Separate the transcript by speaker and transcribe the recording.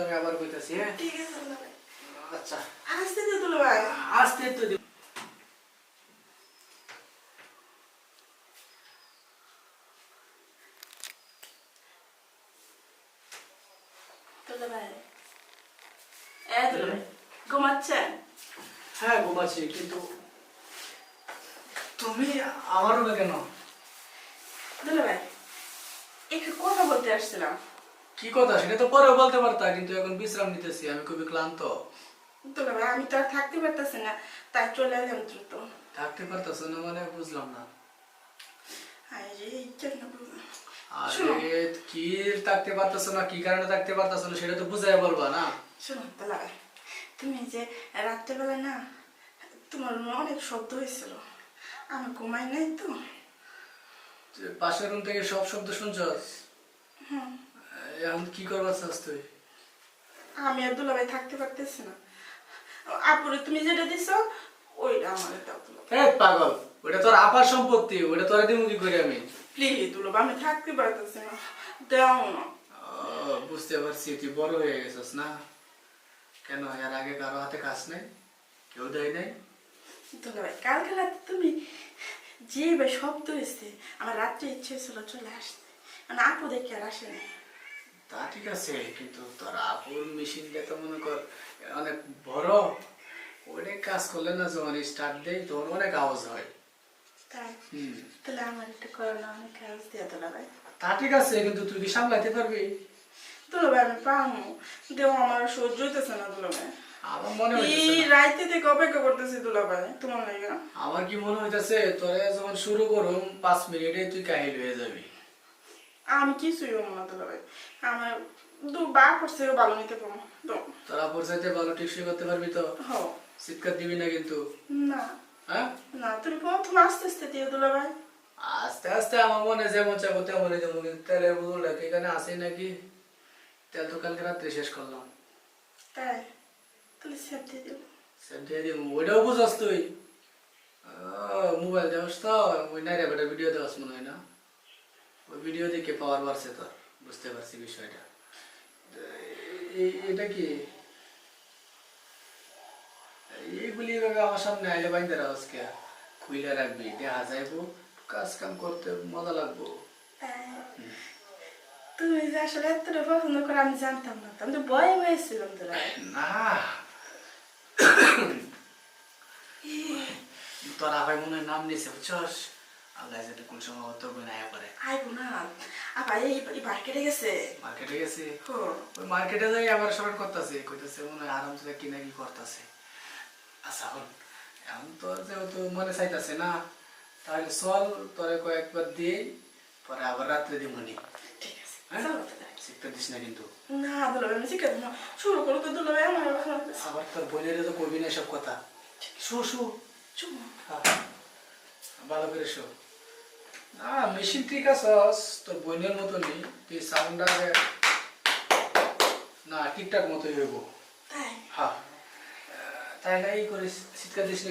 Speaker 1: আমি আবার কইতাছি হ্যাঁ?
Speaker 2: ঠিক আছে
Speaker 1: আচ্ছা।
Speaker 2: আসতে দে দুলাভাই
Speaker 1: আসতে তো
Speaker 2: ঘুমাচ্ছেন?
Speaker 1: হ্যাঁ ঘুমাচ্ছি কিন্তু তুমি আমার রুমে কেন?
Speaker 2: দুলাভাই একটু কথা বলতে আসছিলাম।
Speaker 1: কি কথা? সেটা তো পরেও বলতে পারতা কিন্তু এখন বিশ্রাম নিতেছি আমি খুবই ক্লান্ত।
Speaker 2: আমি তো আর থাকতে পারতেছি না তাই চলে এলাম দ্রুত।
Speaker 1: থাকতে পারতাছ না মানে বুঝলাম না।
Speaker 2: আই কেন বুঝলাম
Speaker 1: আরে কি থাকতে পারতাছ না কি কারণে থাকতে পারতাছ না সেটা তো বুঝাই বলবা না।
Speaker 2: শোনো তুমি যে রাত্রেবেলা না তোমার অনেক শব্দ হয়েছিল। আমি ঘুমাই নাই তো।
Speaker 1: পাশের রুম থেকে সব শব্দ শুনছস?
Speaker 2: হুম।
Speaker 1: এখন কি করবার চাস তুই?
Speaker 2: আমি আর দুলাভাই থাকতে পারতেছি না। আপুরে তুমি যেটা দিছো ওইটা আমার দাও দুলাভাই
Speaker 1: এ পাগল ওটা তোর আপার সম্পত্তি ওটা তোরা দিমু কি করে আমি?
Speaker 2: প্লিজ দুলাভাই আমি থাকতে পারতেছি না। দাও না।
Speaker 1: বুঝতে পারছি তুই বড় হয়ে গেছিস না? কেন এর আগে কারও হাতে কাজ নেই? কেউ দেয় নাই?
Speaker 2: দুলাভাই কালকে রাতে তুমি যেভাবে শব্দ হয়েছে আমার রাত্রে ইচ্ছে ছিল চলে আসতে। মানে আপু দেখে আর আসেনি
Speaker 1: তা ঠিক আছে কিন্তু তোর আপুর মেশিনটা তো মনে কর অনেক বড় ওটা কাজ করলে না যখন স্টার্ট দেয় তখন অনেক আওয়াজ হয়।
Speaker 2: তাই? তাহলে আমার একটু করোনা অনেক কাজ দিয়ে দুলাভাই
Speaker 1: তা ঠিক আছে কিন্তু তুই কি সামলাইতে পারবি?
Speaker 2: দুলাভাই আমি পামু দেও আমার সহ্য হইতেছে না দুলাভাই
Speaker 1: আমার মনে হইতেছে।
Speaker 2: রাইতে থেকে অপেক্ষা করতেছি তোমার লাগে
Speaker 1: আমার কি মনে হইতেছে তোরা যখন শুরু করুম পাঁচ মিনিটে তুই কাহিল হয়ে যাবি।
Speaker 2: আমি কিছুই হব না দুলাভাই আমার দু বা করছে ভালো নিতে পারব তো।
Speaker 1: তোরা পর্যায়ে ভালো টিকসই করতে পারবি তো?
Speaker 2: হ।
Speaker 1: চিৎকার দিবি না কিন্তু?
Speaker 2: না।
Speaker 1: হ্যাঁ?
Speaker 2: না তুমি প্রথম আস্তে আস্তে দিও দুলাভাই
Speaker 1: আস্তে আস্তে আমার মনে যেমন চাবো তেমনই দেবো কিন্তু তেলের বোতলটা কি এখানে আসে নাকি? তেল তো কালকে রাত্রে শেষ করলাম।
Speaker 2: তাই? তাহলে সেপ দিয়ে দিও
Speaker 1: সেটা দিয়ে দিব ওইটাও বুঝাস তুই। মোবাইল দেওয়াস তো? ওই নাইরা বেটা ভিডিও দেওয়াস মনে হয় না? ভিডিও দেখে পাওয়ার বাড়ছে তোর বুঝতে পারছি বিষয়টা। এটা কি? এইগুলি এভাবে আমার সামনে আইলে বাইন্দে আজকে। খুইলে রাখবি দেখা যাইবো কাজ কাম করতে মজা লাগবো।
Speaker 2: তুমি যে আসলে এতটা পছন্দ করে আমি জানতাম না তো আমি তো ভয় হয়েছিলাম দুলাভাই
Speaker 1: না। তোর আবার মনে নাম নিছে বুঝছস? আল্লাহ যাতে কোন সময় অত না
Speaker 2: এই মার্কেটে গেছে।
Speaker 1: মার্কেটে গেছে? ওই মার্কেটে যাই আবার স্মরণ করতেছে। কইতাছে মনে হয় আরাম থেকে কিনা কি করতেছে। আচ্ছা হল। এখন তোর যেহেতু মনে চাইতাছে না তাহলে চল তোরে কয়েকবার দিয়ে পরে আবার রাত্রে দিব নি
Speaker 2: ঠিক আছে
Speaker 1: হ্যাঁ? শিখতে দিস না কিন্তু।
Speaker 2: না দুলাভাই আমি শিখে দেবো শুরু করো তো দুলাভাই আমার।
Speaker 1: আবার তোর বোনের তো কবি না সব কথা। শু শু।
Speaker 2: চুমো
Speaker 1: হ্যাঁ, ভালো করে শো। না মেশিন ঠিক আছে তোর বোনের মতনই তুই সাউন্ডটা না ঠিকঠাক মতোই হইব।
Speaker 2: তাই?
Speaker 1: হ্যাঁ। তাহলে এই করে শীতকাল দিস